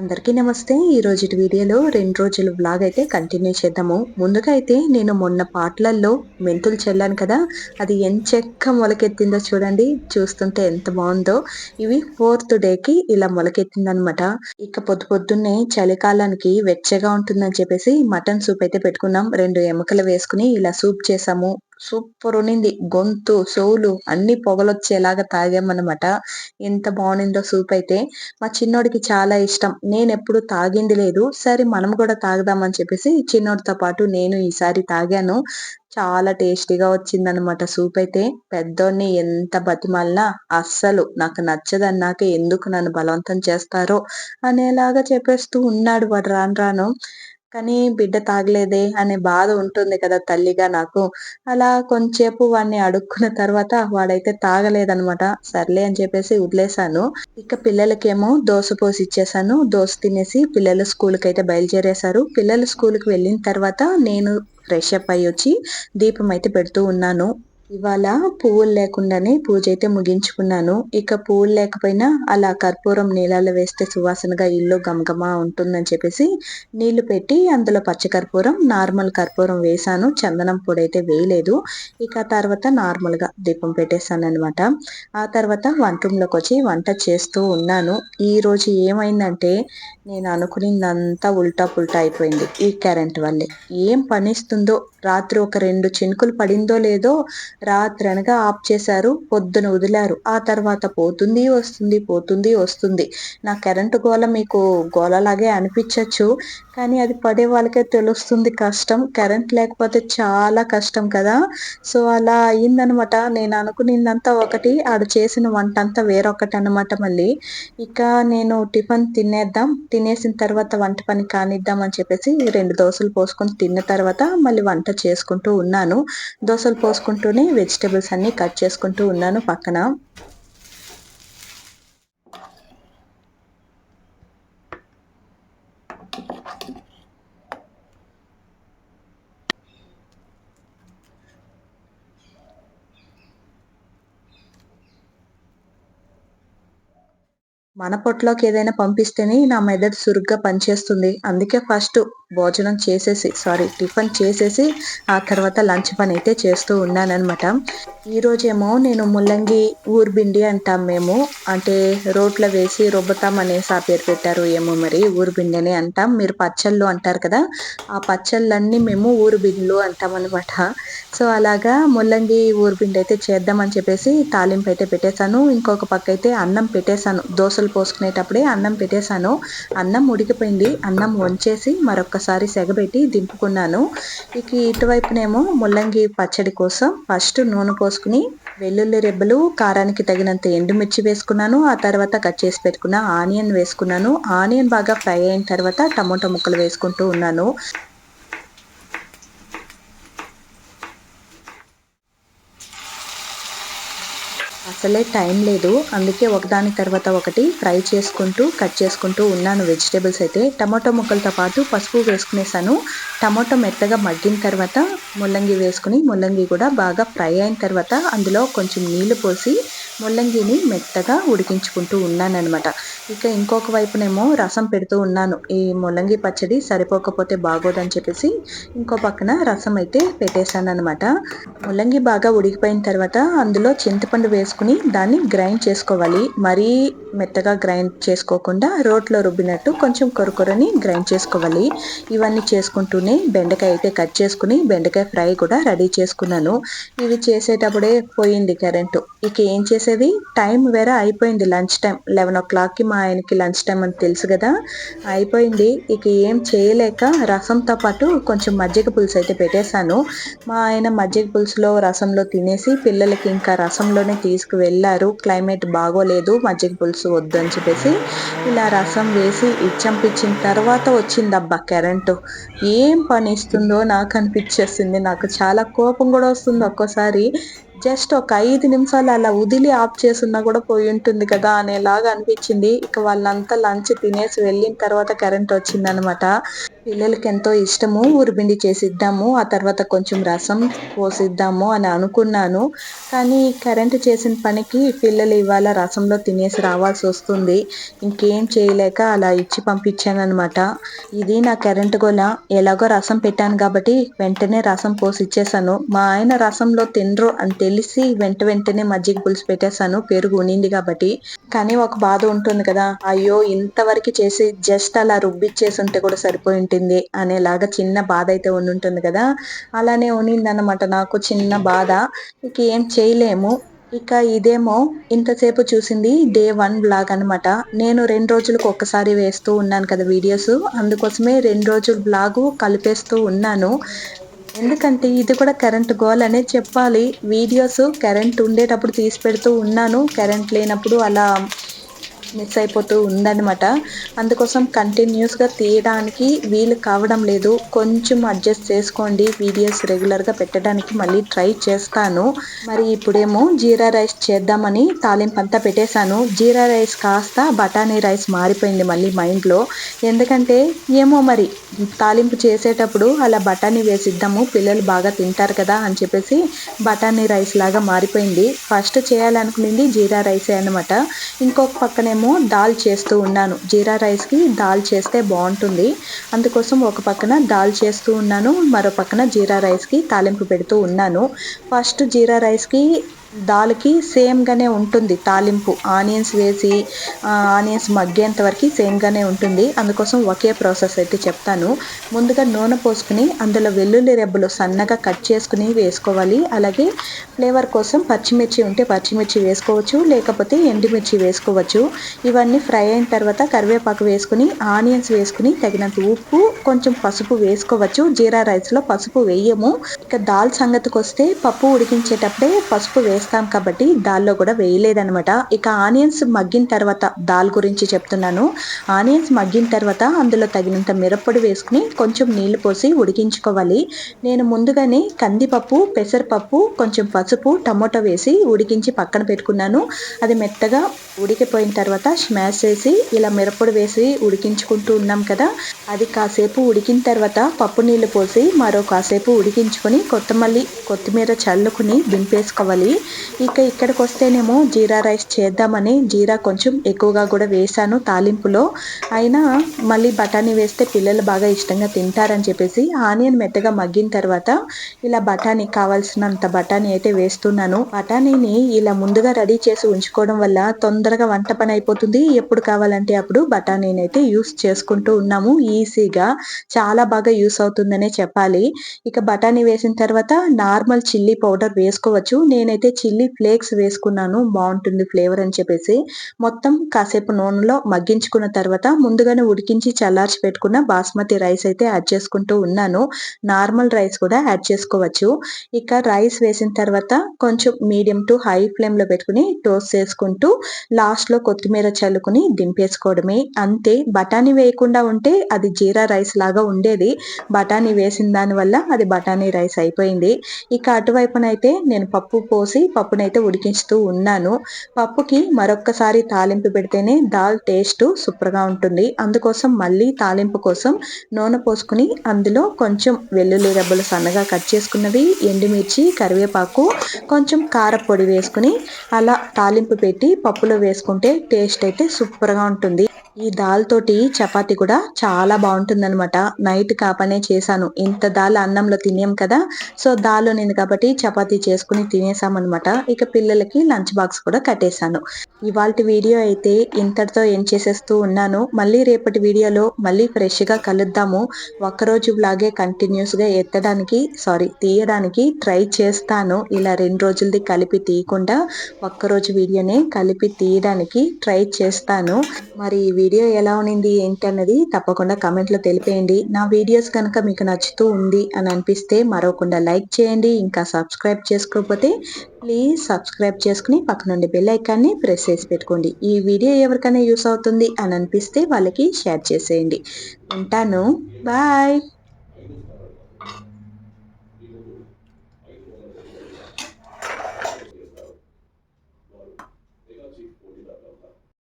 అందరికీ నమస్తే. ఈ రోజు వీడియోలో రెండు రోజులు బ్లాగ్ అయితే కంటిన్యూ చేద్దాము. ముందుగా అయితే నేను మొన్న పాటలల్లో మెంతులు చల్లాను కదా అది ఎంచెక్క మొలకెత్తిందో చూడండి. చూస్తుంటే ఎంత బాగుందో. ఇవి ఫోర్త్ డేకి ఇలా మొలకెత్తిందనమాట ఇక పొద్దు పొద్దున్నే చలికాలానికి వెచ్చగా ఉంటుందని చెప్పేసి మటన్ సూప్ అయితే పెట్టుకున్నాం. రెండు ఎముకలు వేసుకుని ఇలా సూప్ చేసాము. సూపర్ ఉన్నింది. గొంతు సోలు అన్ని పొగలొచ్చేలాగా తాగామన్నమాట. ఎంత బాగుండిందో సూప్ అయితే. మా చిన్నోడికి చాలా ఇష్టం. నేను ఎప్పుడు తాగింది లేదు. సరే మనం కూడా తాగుదామని చెప్పేసి చిన్నోడితో పాటు నేను ఈసారి తాగాను. చాలా టేస్టీగా వచ్చిందనమాట సూప్ అయితే. పెద్దోడిని ఎంత బతిమాలినా అస్సలు నాకు నచ్చదన్నాక ఎందుకు నన్ను బలవంతం చేస్తారో అనేలాగా చెప్పేస్తూ ఉన్నాడు వాడు రాను రాను. కానీ బిడ్డ తాగలేదే అనే బాధ ఉంటుంది కదా తల్లిగా నాకు. అలా కొంచెంసేపు వాడిని అడుక్కున్న తర్వాత వాడైతే తాగలేదనమాట. సర్లే అని చెప్పేసి వదిలేశాను. ఇక పిల్లలకేమో దోశ పోసి ఇచ్చేసాను దోశ తినేసి పిల్లలు స్కూల్కి అయితే బయలుదేరేశారు. పిల్లలు స్కూల్కి వెళ్ళిన తర్వాత నేను ఫ్రెష్ అప్ అయ్యి వచ్చి దీపం అయితే పెడుతూ ఉన్నాను. ఇవాళ పువ్వులు లేకుండానే పూజ అయితే ముగించుకున్నాను. ఇక పువ్వులు లేకపోయినా అలా కర్పూరం నీళ్ళలో వేస్తే సువాసనగా ఇల్లు గమగమ ఉంటుందని చెప్పేసి నీళ్ళు పెట్టి అందులో పచ్చకర్పూరం నార్మల్ కర్పూరం వేసాను చందనం పొడి అయితే వేయలేదు. ఇక తర్వాత నార్మల్గా దీపం పెట్టేశాను అనమాట ఆ తర్వాత వంట రూమ్లోకి వచ్చి వంట చేస్తూ ఉన్నాను. ఈ రోజు ఏమైందంటే నేను అనుకునిందంతా ఉల్టా పుల్టా అయిపోయింది ఈ కరెంట్ వల్లే. ఏం పనిస్తుందో రాత్రి ఒక రెండు చినుకులు పడిందో లేదో రాత్రి అనగా ఆఫ్ చేశారు పొద్దున వదిలారు. ఆ తర్వాత పోతుంది వస్తుంది పోతుంది వస్తుంది. నా కరెంటు గోల మీకు గోళలాగే అనిపించవచ్చు కానీ అది పడే వాళ్ళకే తెలుస్తుంది కష్టం. కరెంట్ లేకపోతే చాలా కష్టం కదా. సో అలా అయిందనమాట. నేను అనుకునిందంతా ఒకటి ఆడు చేసిన వంట అంతా వేరొకటి అనమాట మళ్ళీ. ఇక నేను టిఫిన్ తినేద్దాం తినేసిన తర్వాత వంట పని కానిద్దాం అని చెప్పేసి రెండు దోశలు పోసుకొని తిన్న తర్వాత మళ్ళీ వంట చేసుకుంటూ ఉన్నాను. దోశలు పోసుకుంటూనే వెజిటేబుల్స్ అన్ని కట్ చేసుకుంటూ ఉన్నాను పక్కన. మన పొట్టలోకి ఏదైనా పంపిస్తేనే నా మెదడు సురుగ్గా పనిచేస్తుంది. అందుకే ఫస్ట్ భోజనం చేసేసి సారీ టిఫిన్ చేసేసి ఆ తర్వాత లంచ్ పని అయితే చేస్తూ ఉన్నానమాట ఈరోజేమో నేను ముల్లంగి ఊర్బిండి అంటాం మేము. అంటే రోట్లో వేసి రుబ్బతాం అనేసి ఆ పేరు పెట్టారు ఏమో మరి ఊరుబిండి అని అంటాం. మీరు పచ్చళ్ళు అంటారు కదా ఆ పచ్చళ్ళన్నీ మేము ఊరుబిండ్లు అంటాం అనమాట సో అలాగా ముల్లంగి ఊరుబిండి అయితే చేద్దామని చెప్పేసి తాలింపు అయితే పెట్టేశాను. ఇంకొక పక్క అయితే అన్నం పెట్టేశాను. దోశలు పోసుకునేటప్పుడే అన్నం పెట్టేశాను. అన్నం ఉడికిపోయింది. అన్నం వంచేసి మరొకసారి సెగబెట్టి దింపుకున్నాను. ఇక ఇటువైపునేమో ముల్లంగి పచ్చడి కోసం ఫస్ట్ నూనె పోసుకుని వెల్లుల్లి రెబ్బలు కారానికి తగినంత ఎండుమిర్చి వేసుకున్నాను. ఆ తర్వాత కట్ చేసి పెట్టుకున్న ఆనియన్ వేసుకున్నాను. ఆనియన్ బాగా ఫ్రై అయిన తర్వాత టమోటా ముక్కలు వేసుకుంటూ ఉన్నాను. అసలే టైం లేదు. అందుకే ఒకదాని తర్వాత ఒకటి ఫ్రై చేసుకుంటూ కట్ చేసుకుంటూ ఉన్నాను వెజిటేబుల్స్ అయితే. టమాటో ముక్కలతో పాటు పసుపు వేసుకునేసాను. టమాటో మెత్తగా మగ్గిన తర్వాత ముల్లంగి వేసుకుని ముల్లంగి కూడా బాగా ఫ్రై అయిన తర్వాత అందులో కొంచెం నీళ్ళు పోసి ముల్లంగిని మెత్తగా ఉడికించుకుంటూ ఉన్నానమాట ఇక ఇంకొక వైపునేమో రసం పెడుతూ ఉన్నాను. ఈ ముల్లంగి పచ్చడి సరిపోకపోతే బాగోదని చెప్పేసి ఇంకో పక్కన రసం అయితే పెట్టేశాను అనమాట ముల్లంగి బాగా ఉడికిపోయిన తర్వాత అందులో చింతపండు వేసుకుని దాన్ని గ్రైండ్ చేసుకోవాలి. మరీ మెత్తగా గ్రైండ్ చేసుకోకుండా రోట్లో రుబ్బినట్టు కొంచెం కొరకొరని గ్రైండ్ చేసుకోవాలి. ఇవన్నీ చేసుకుంటూనే బెండకాయ అయితే కట్ చేసుకుని బెండకాయ ఫ్రై కూడా రెడీ చేసుకున్నాను. ఇవి చేసేటప్పుడే పోయింది కరెంటు. ఇక ఏం చేసేది? టైం వేరే అయిపోయింది లంచ్ టైం. లెవెన్ ఓ క్లాక్కి మా ఆయనకి లంచ్ టైం అని తెలుసు కదా. అయిపోయింది. ఇక ఏం చేయలేక రసంతో పాటు కొంచెం మజ్జిగ పులుసు అయితే పెట్టేశాను. మా ఆయన మజ్జిగ పులుసులో రసంలో తినేసి పిల్లలకి ఇంకా రసంలోనే తీసుకువెళ్ళారు. క్లైమేట్ బాగోలేదు. మజ్జిగ పులుసు వద్దు వద్దని చెప్పేసి ఇలా రసం వేసి ఇచ్చంపించిన తర్వాత వచ్చిందబ్బా కరెంటు. ఏం పని ఇస్తుందో నాకు అనిపించేసింది. నాకు చాలా కోపం కూడా వస్తుంది ఒక్కోసారి. జస్ట్ ఒక ఐదు నిమిషాలు అలా వదిలి ఆఫ్ చేసున్నా కూడా పోయి ఉంటుంది కదా అనేలాగా అనిపించింది. ఇక వాళ్ళంతా లంచ్ తినేసి వెళ్ళిన తర్వాత కరెంట్ వచ్చిందనమాట. పిల్లలకి ఎంతో ఇష్టము ఊరిపిండి చేసిద్దాము ఆ తర్వాత కొంచెం రసం పోసిద్దాము అని అనుకున్నాను. కానీ కరెంటు చేసిన పనికి పిల్లలు ఇవాళ రసంలో తినేసి రావాల్సి వస్తుంది. ఇంకేం చేయలేక అలా ఇచ్చి పంపించాను అనమాట ఇది నా కరెంటు గోల. ఎలాగో రసం పెట్టాను కాబట్టి వెంటనే రసం పోసి ఇచ్చేసాను మా ఆయన రసంలో తినరు అని తెలిసి వెంట వెంటనే మజ్జిగ పులుసు పెట్టేశాను పెరుగు ఉనింది కాబట్టి. కానీ ఒక బాధ ఉంటుంది కదా. అయ్యో ఇంతవరకు చేసి జస్ట్ అలా రుబ్బిచ్చేసి ఉంటే కూడా సరిపోయింది ఉంటుంది అనేలాగా చిన్న బాధ అయితే ఉంటుంది కదా. అలానే ఉన్నిందనమాట నాకు చిన్న బాధ. ఇక ఏం చేయలేము. ఇక ఇదేమో ఇంతసేపు చూసింది డే వన్ బ్లాగ్ అనమాట నేను రెండు రోజులకు ఒక్కసారి వేస్తూ ఉన్నాను కదా వీడియోస్. అందుకోసమే రెండు రోజుల బ్లాగు కలిపేస్తూ ఉన్నాను. ఎందుకంటే ఇది కూడా కరెంట్ గోల్ అనే చెప్పాలి. వీడియోస్ కరెంట్ ఉండేటప్పుడు తీసి పెడుతూ ఉన్నాను. కరెంట్ లేనప్పుడు అలా మిస్ అయిపోతూ ఉందన్నమాట. అందుకోసం కంటిన్యూస్గా తీయడానికి వీలు కావడం లేదు. కొంచెం అడ్జస్ట్ చేసుకోండి వీడియోస్ రెగ్యులర్గా పెట్టడానికి మళ్ళీ ట్రై చేస్తాను. మరి ఇప్పుడేమో జీరా రైస్ చేద్దామని తాలింపు అంతా పెట్టేశాను. జీరా రైస్ కాస్త బఠానీ రైస్ మారిపోయింది మళ్ళీ మైండ్లో ఎందుకంటే ఏమో మరి తాలింపు చేసేటప్పుడు అలా బఠానీ వేసిద్దాము పిల్లలు బాగా తింటారు కదా అని చెప్పేసి బఠానీ రైస్ లాగా మారిపోయింది. ఫస్ట్ చేయాలనుకునింది జీరా రైసే అనమాట ఇంకొక పక్కనేమో ఏమో దాల్ చేస్తూ ఉన్నాను. జీరా రైస్కి దాల్ చేస్తే బాగుంటుంది. అందుకోసం ఒక పక్కన దాల్ చేస్తూ ఉన్నాను. మరో పక్కన జీరా రైస్కి తాలింపు పెడుతూ ఉన్నాను. ఫస్ట్ జీరా రైస్కి దాల్కి సేమ్గానే ఉంటుంది తాలింపు. ఆనియన్స్ వేసి ఆనియన్స్ మగ్గేంత వరకు సేమ్గానే ఉంటుంది. అందుకోసం ఒకే ప్రాసెస్ అయితే చెప్తాను. ముందుగా నూనె పోసుకుని అందులో వెల్లుల్లి రెబ్బలు సన్నగా కట్ చేసుకుని వేసుకోవాలి. అలాగే ఫ్లేవర్ కోసం పచ్చిమిర్చి ఉంటే పచ్చిమిర్చి వేసుకోవచ్చు లేకపోతే ఎండుమిర్చి వేసుకోవచ్చు. ఇవన్నీ ఫ్రై అయిన తర్వాత కరివేపాకు వేసుకుని ఆనియన్స్ వేసుకుని తగినంత ఉప్పు కొంచెం పసుపు వేసుకోవచ్చు. జీరా రైస్లో పసుపు వేయము. ఇక దాల్ సంగతికి వస్తే పప్పు ఉడికించేటప్పుడే పసుపు వేసుకో వేస్తాం కాబట్టి దాల్లో కూడా వేయలేదనమాట ఇక ఆనియన్స్ మగ్గిన తర్వాత దాల్ గురించి చెప్తున్నాను. ఆనియన్స్ మగ్గిన తర్వాత అందులో తగినంత మిరప్పొడి వేసుకుని కొంచెం నీళ్ళు పోసి ఉడికించుకోవాలి. నేను ముందుగానే కందిపప్పు పెసరపప్పు కొంచెం పసుపు టమోటా వేసి ఉడికించి పక్కన పెట్టుకున్నాను. అది మెత్తగా ఉడికిపోయిన తర్వాత స్మాష్ చేసి ఇలా మిరప్పొడి వేసి ఉడికించుకుంటూ ఉన్నాం కదా. అది కాసేపు ఉడికిన తర్వాత పప్పు నీళ్ళు పోసి మరో కాసేపు ఉడికించుకొని కొత్తమల్లి కొత్తిమీర చల్లుకుని దింపేసుకోవాలి. ఇక ఇక్కడికి వస్తేనేమో జీరా రైస్ చేద్దామని జీరా కొంచెం ఎక్కువగా కూడా వేసాను తాలింపులో. అయినా మళ్ళీ బఠానీ వేస్తే పిల్లలు బాగా ఇష్టంగా తింటారని చెప్పేసి ఆనియన్ మెత్తగా మగ్గిన తర్వాత ఇలా బఠానీ కావాల్సినంత బఠానీ అయితే వేస్తున్నాను. బఠానీని ఇలా ముందుగా రెడీ చేసి ఉంచుకోవడం వల్ల తొందరగా వంట పని అయిపోతుంది. ఎప్పుడు కావాలంటే అప్పుడు బఠానీని అయితే యూస్ చేసుకుంటూ ఉన్నాము. ఈజీగా చాలా బాగా యూస్ అవుతుందనే చెప్పాలి. ఇక బఠానీ వేసిన తర్వాత నార్మల్ చిల్లీ పౌడర్ వేసుకోవచ్చు. నేనైతే చిల్లీ ఫ్లేక్స్ వేసుకున్నాను బాగుంటుంది ఫ్లేవర్ అని చెప్పేసి. మొత్తం కాసేపు నూనెలో మగ్గించుకున్న తర్వాత ముందుగానే ఉడికించి చల్లార్చి పెట్టుకున్న బాస్మతి రైస్ అయితే యాడ్ చేసుకుంటూ ఉన్నాను. నార్మల్ రైస్ కూడా యాడ్ చేసుకోవచ్చు. ఇక రైస్ వేసిన తర్వాత కొంచెం మీడియం టు హై ఫ్లేమ్లో పెట్టుకుని టోస్ట్ చేసుకుంటూ లాస్ట్లో కొత్తిమీర చల్లుకుని దింపేసుకోవడమే. అంతే బఠానీ వేయకుండా ఉంటే అది జీరా రైస్ లాగా ఉండేది. బఠానీ వేసిన దానివల్ల అది బఠానీ రైస్ అయిపోయింది. ఇక అటువైపునైతే నేను పప్పు పోసి పప్పునైతే ఉడికించుతూ ఉన్నాను. పప్పుకి మరొక్కసారి తాలింపు పెడితేనే దాల్ టేస్ట్ సూపర్గా ఉంటుంది. అందుకోసం మళ్ళీ తాలింపు కోసం నూనె పోసుకుని అందులో కొంచెం వెల్లుల్లి రెబ్బలు సన్నగా కట్ చేసుకున్నవి ఎండుమిర్చి కరివేపాకు కొంచెం కారపొడి వేసుకుని అలా తాలింపు పెట్టి పప్పులో వేసుకుంటే టేస్ట్ అయితే సూపర్గా ఉంటుంది. ఈ దాల్ తోటి చపాతి కూడా చాలా బాగుంటుందన్నమాట. నైట్ కాపనే చేశాను. ఇంత దాల్ అన్నంలో తినేం కదా? సో దాల్ ఉంది కాబట్టి చపాతి చేసుకుని తినేసామన్నమాట. ఇక పిల్లలకి లంచ్ బాక్స్ కూడా కట్టేశాను. ఇవాళ వీడియో అయితే ఇంతటితో ఏం చేసేస్తూ ఉన్నాను. మళ్ళీ రేపటి వీడియోలో మళ్ళీ ఫ్రెష్గా కలుద్దాము. ఒక్కరోజు లాగే కంటిన్యూస్గా ఎత్తడానికి సారీ తీయడానికి ట్రై చేస్తాను. ఇలా రెండు రోజులది కలిపి తీయకుండా ఒక్కరోజు వీడియోనే కలిపి తీయడానికి ట్రై చేస్తాను. మరి ఈ వీడియో ఎలా ఉన్నింది ఏంటి అన్నది తప్పకుండా కమెంట్లో తెలిపేయండి. నా వీడియోస్ కనుక మీకు నచ్చుతూ ఉంది అని అనిపిస్తే మరవకుండా లైక్ చేయండి. ఇంకా సబ్స్క్రైబ్ చేసుకోకపోతే ప్లీజ్ సబ్స్క్రైబ్ చేసుకుని పక్క నుండి బెల్ ఐకాన్ని ప్రెస్ చేసి పెట్టుకోండి. ఈ వీడియో ఎవరికైనా యూస్ అవుతుంది అని అనిపిస్తే వాళ్ళకి షేర్ చేసేయండి. ఉంటాను. బాయ్